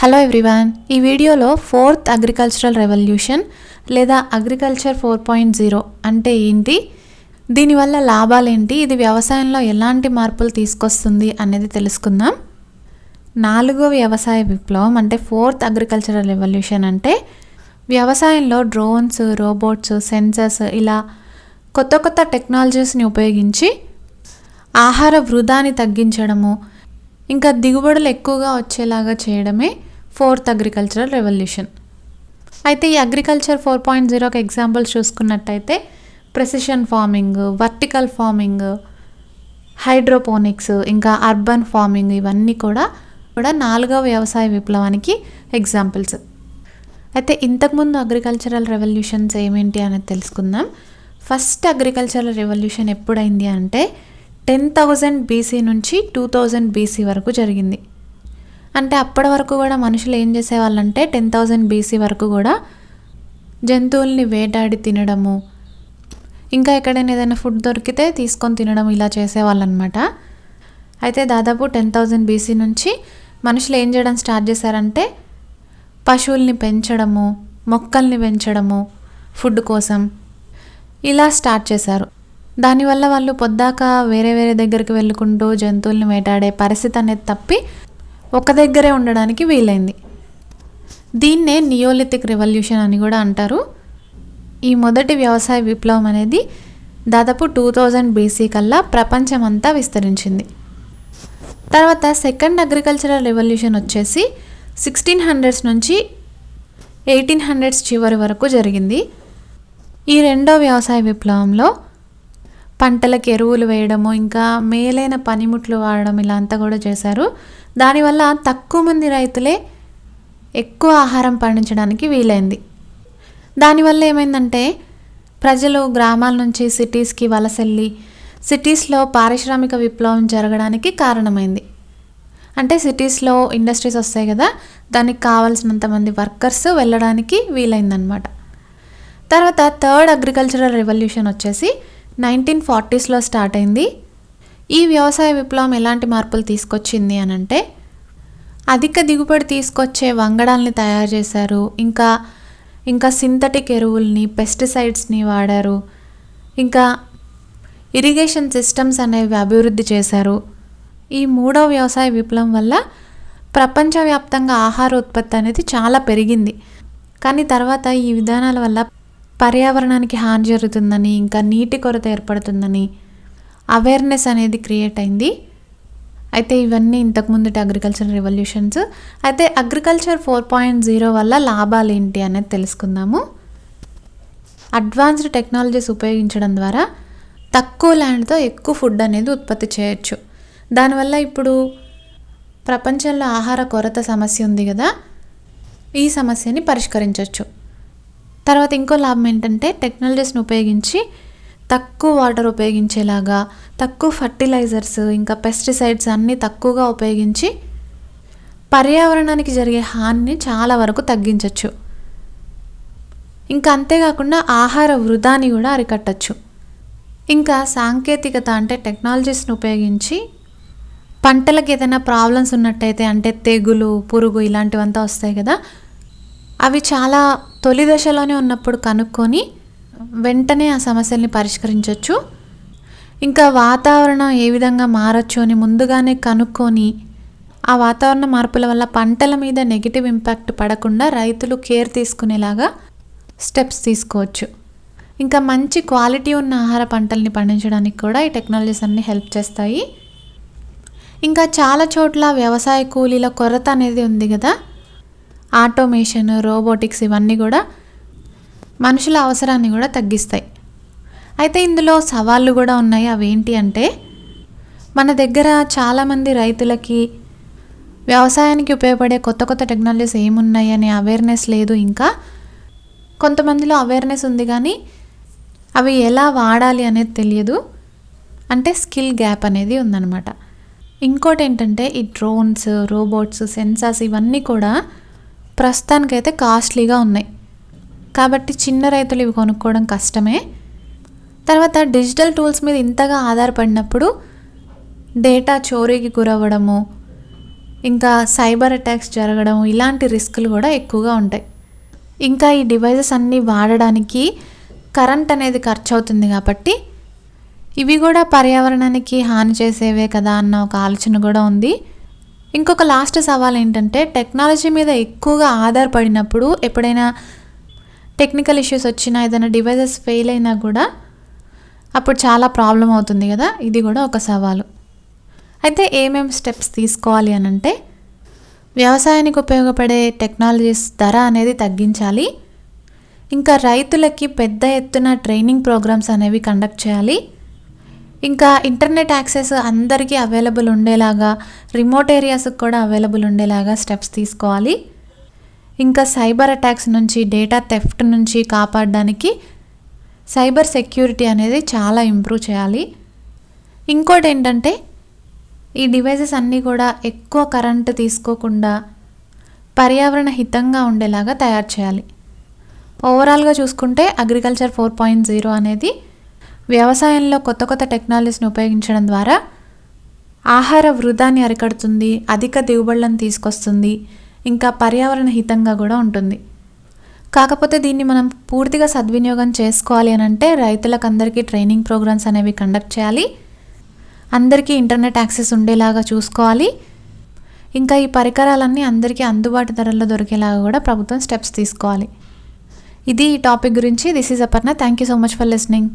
Hello everyone ఈ వీడియోలో fourth agricultural revolution లేదా అగ్రికల్చర్ ఫోర్ పాయింట్ జీరో అంటే ఏంటి? దీనివల్ల లాభాలేంటి ఇది వ్యవసాయంలో ఎలాంటి మార్పులు తీసుకొస్తుంది అనేది తెలుసుకుందాం. నాలుగో వ్యవసాయ విప్లవం అంటే ఫోర్త్ అగ్రికల్చరల్ రెవల్యూషన్ అంటే వ్యవసాయంలో డ్రోన్స్ రోబోట్స్ సెన్సర్స్ ఇలా కొత్త కొత్త టెక్నాలజీస్ని ఉపయోగించి ఆహార వృధాని తగ్గించడము ఇంకా దిగుబడులు ఎక్కువగా వచ్చేలాగా చేయడమే ఫోర్త్ అగ్రికల్చరల్ రెవల్యూషన్. అయితే ఈ అగ్రికల్చర్ ఫోర్ పాయింట్ జీరోకి ఎగ్జాంపుల్స్ చూసుకున్నట్టయితే precision farming vertical farming hydroponics ఇంకా అర్బన్ ఫార్మింగ్ ఇవన్నీ కూడా కూడా నాలుగవ వ్యవసాయ విప్లవానికి ఎగ్జాంపుల్స్. అయితే ఇంతకుముందు అగ్రికల్చరల్ రెవల్యూషన్స్ ఏమేంటి అనేది తెలుసుకుందాం. ఫస్ట్ అగ్రికల్చరల్ రెవల్యూషన్ ఎప్పుడైంది అంటే టెన్ థౌజండ్ బీసీ నుంచి టూ థౌజండ్ బీసీ వరకు జరిగింది. అంటే అప్పటి వరకు కూడా మనుషులు ఏం చేసేవాళ్ళంటే టెన్ థౌజండ్ బీసీ వరకు కూడా జంతువుల్ని వేటాడి తినడము. ఇంకా ఎక్కడైనా ఏదైనా ఫుడ్ దొరికితే తీసుకొని తినడం ఇలా చేసేవాళ్ళు అనమాట అయితే దాదాపు టెన్ థౌజండ్ బీసీ నుంచి మనుషులు ఏం చేయడం స్టార్ట్ చేశారంటే పశువుల్ని పెంచడము మొక్కల్ని పెంచడము ఫుడ్ కోసం ఇలా స్టార్ట్ చేశారు. దానివల్ల వాళ్ళు పొద్దాక వేరే వేరే దగ్గరికి వెళ్ళుకుంటూ జంతువుల్ని వేటాడే పరిస్థితి అనేది తప్పి ఒక దగ్గరే ఉండడానికి వీలైంది. దీన్నే నియోలిథిక్ రెవల్యూషన్ అని కూడా అంటారు. ఈ మొదటి వ్యవసాయ విప్లవం అనేది దాదాపు టూ థౌజండ్ బీసీ కల్లా ప్రపంచమంతా విస్తరించింది. తర్వాత సెకండ్ అగ్రికల్చరల్ రెవల్యూషన్ వచ్చేసి సిక్స్టీన్ హండ్రెడ్స్ నుంచి ఎయిటీన్ హండ్రెడ్స్ చివరి వరకు జరిగింది. ఈ రెండో వ్యవసాయ విప్లవంలో పంటలకు ఎరువులు వేయడము ఇంకా మేలైన పనిముట్లు వాడడం ఇలా అంతా కూడా చేశారు. దానివల్ల తక్కువ మంది రైతులే ఎక్కువ ఆహారం పండించడానికి వీలైంది. దానివల్ల ఏమైందంటే ప్రజలు గ్రామాల నుంచి సిటీస్కి వలసెళ్ళి సిటీస్లో పారిశ్రామిక విప్లవం జరగడానికి కారణమైంది. అంటే సిటీస్లో ఇండస్ట్రీస్ వస్తాయి కదా దానికి కావాల్సినంత మంది వర్కర్స్ వెళ్ళడానికి వీలైందనమాట తర్వాత థర్డ్ అగ్రికల్చరల్ రెవల్యూషన్ వచ్చేసి నైన్టీన్ ఫార్టీస్లో స్టార్ట్ అయింది. ఈ వ్యవసాయ విప్లవం ఎలాంటి మార్పులు తీసుకొచ్చింది అని అంటే అధిక దిగుబడి తీసుకొచ్చే వంగడాల్ని తయారు చేశారు. ఇంకా ఇంకా సింథటిక్ ఎరువుల్ని పెస్టిసైడ్స్ని వాడారు. ఇంకా ఇరిగేషన్ సిస్టమ్స్ అనేవి అభివృద్ధి చేశారు. ఈ మూడో వ్యవసాయ విప్లవం వల్ల ప్రపంచవ్యాప్తంగా ఆహార ఉత్పత్తి అనేది చాలా పెరిగింది. కానీ తర్వాత ఈ విధానాల వల్ల పర్యావరణానికి హాని జరుగుతుందని ఇంకా నీటి కొరత ఏర్పడుతుందని అవేర్నెస్ అనేది క్రియేట్ అయింది. అయితే ఇవన్నీ ఇంతకుముందుటి అగ్రికల్చర్ రెవల్యూషన్స్ అయితే అగ్రికల్చర్ ఫోర్ పాయింట్ జీరో వల్ల లాభాలు ఏంటి అనేది తెలుసుకుందాము. అడ్వాన్స్డ్ టెక్నాలజీస్ ఉపయోగించడం ద్వారా తక్కువ ల్యాండ్తో ఎక్కువ ఫుడ్ అనేది ఉత్పత్తి చేయొచ్చు. దానివల్ల ఇప్పుడు ప్రపంచంలో ఆహార కొరత సమస్య ఉంది కదా ఈ సమస్యని పరిష్కరించవచ్చు తర్వాత ఇంకో లాభం ఏంటంటే టెక్నాలజీస్ని ఉపయోగించి తక్కువ వాటర్ ఉపయోగించేలాగా తక్కువ ఫర్టిలైజర్స్ ఇంకా పెస్టిసైడ్స్ అన్నీ తక్కువగా ఉపయోగించి పర్యావరణానికి జరిగే హానిని చాలా వరకు తగ్గించవచ్చు ఇంకా అంతేకాకుండా ఆహార వృధాని కూడా అరికట్టచ్చు. ఇంకా సాంకేతికత అంటే టెక్నాలజీస్ని ఉపయోగించి పంటలకు ఏదైనా ప్రాబ్లమ్స్ ఉన్నట్టయితే అంటే తెగులు పురుగు ఇలాంటివంతా వస్తాయి కదా అవి చాలా తొలి దశలోనే ఉన్నప్పుడు కనుక్కొని వెంటనే ఆ సమస్యల్ని పరిష్కరించవచ్చు ఇంకా వాతావరణం ఏ విధంగా మారచ్చు అని ముందుగానే కనుక్కొని ఆ వాతావరణ మార్పుల వల్ల పంటల మీద నెగిటివ్ ఇంపాక్ట్ పడకుండా రైతులు కేర్ తీసుకునేలాగా స్టెప్స్ తీసుకోవచ్చు. ఇంకా మంచి క్వాలిటీ ఉన్న ఆహార పంటల్ని పండించడానికి కూడా ఈ టెక్నాలజీస్ అన్నీ హెల్ప్ చేస్తాయి. ఇంకా చాలా చోట్ల వ్యవసాయ కూలీల కొరత అనేది ఉంది కదా. ఆటోమేషన్ రోబోటిక్స్ ఇవన్నీ కూడా మనుషుల అవసరాన్ని కూడా తగ్గిస్తాయి. అయితే ఇందులో సవాళ్ళు కూడా ఉన్నాయి. అవేంటి అంటే మన దగ్గర చాలామంది రైతులకి వ్యవసాయానికి ఉపయోగపడే కొత్త కొత్త టెక్నాలజీస్ ఏమున్నాయి అనే అవేర్నెస్ లేదు. ఇంకా కొంతమందిలో అవేర్నెస్ ఉంది కానీ అవి ఎలా వాడాలి అనేది తెలియదు. అంటే స్కిల్ గ్యాప్ అనేది ఉందన్నమాట. ఇంకోటి ఏంటంటే ఈ డ్రోన్స్ రోబోట్స్ సెన్సార్స్ ఇవన్నీ కూడా ప్రస్తుతానికైతే కాస్ట్లీగా ఉన్నాయి. కాబట్టి చిన్న రైతులు ఇవి కొనుక్కోవడం కష్టమే. తర్వాత డిజిటల్ టూల్స్ మీద ఇంతగా ఆధారపడినప్పుడు డేటా చోరీకి గురవ్వడము ఇంకా సైబర్ అటాక్స్ జరగడం ఇలాంటి రిస్కులు కూడా ఎక్కువగా ఉంటాయి. ఇంకా ఈ డివైజెస్ అన్నీ వాడడానికి కరెంట్ అనేది ఖర్చు అవుతుంది కాబట్టి ఇవి కూడా పర్యావరణానికి హాని చేసేవే కదా అన్న ఒక ఆలోచన కూడా ఉంది. ఇంకొక లాస్ట్ సవాల్ ఏంటంటే టెక్నాలజీ మీద ఎక్కువగా ఆధారపడినప్పుడు ఎప్పుడైనా టెక్నికల్ ఇష్యూస్ వచ్చినా ఏదైనా డివైజెస్ ఫెయిల్ అయినా కూడా అప్పుడు చాలా ప్రాబ్లం అవుతుంది కదా? ఇది కూడా ఒక సవాలు. అయితే ఏమేమి స్టెప్స్ తీసుకోవాలి అని అంటే వ్యవసాయానికి ఉపయోగపడే టెక్నాలజీస్ ధర అనేది తగ్గించాలి. ఇంకా రైతులకి పెద్ద ఎత్తున ట్రైనింగ్ ప్రోగ్రామ్స్ అనేవి కండక్ట్ చేయాలి. ఇంకా ఇంటర్నెట్ యాక్సెస్ అందరికీ అవైలబుల్ ఉండేలాగా రిమోట్ ఏరియాస్కి కూడా అవైలబుల్ ఉండేలాగా స్టెప్స్ తీసుకోవాలి. ఇంకా సైబర్ అటాక్స్ నుంచి డేటా థెఫ్ట్ నుంచి కాపాడడానికి సైబర్ సెక్యూరిటీ అనేది చాలా ఇంప్రూవ్ చేయాలి. ఇంకోటి ఏంటంటే ఈ డివైజెస్ అన్నీ కూడా ఎక్కువ కరెంటు తీసుకోకుండా పర్యావరణ హితంగా ఉండేలాగా తయారు చేయాలి. ఓవరాల్గా చూసుకుంటే అగ్రికల్చర్ ఫోర్ పాయింట్ జీరో అనేది వ్యవసాయంలో కొత్త కొత్త టెక్నాలజీస్ని ఉపయోగించడం ద్వారా ఆహార వృధాన్ని అరికడుతుంది అధిక దిగుబడులను తీసుకొస్తుంది ఇంకా పర్యావరణ హితంగా కూడా ఉంటుంది. కాకపోతే దీన్ని మనం పూర్తిగా సద్వినియోగం చేసుకోవాలి అని అంటే రైతులకు అందరికీ ట్రైనింగ్ ప్రోగ్రామ్స్ అనేవి కండక్ట్ చేయాలి. అందరికీ ఇంటర్నెట్ యాక్సెస్ ఉండేలాగా చూసుకోవాలి. ఇంకా ఈ పరికరాలన్నీ అందరికీ అందుబాటు ధరల్లో దొరికేలాగా కూడా ప్రభుత్వం స్టెప్స్ తీసుకోవాలి. ఇది ఈ టాపిక్ గురించి. This is Aparna thank you so much for listening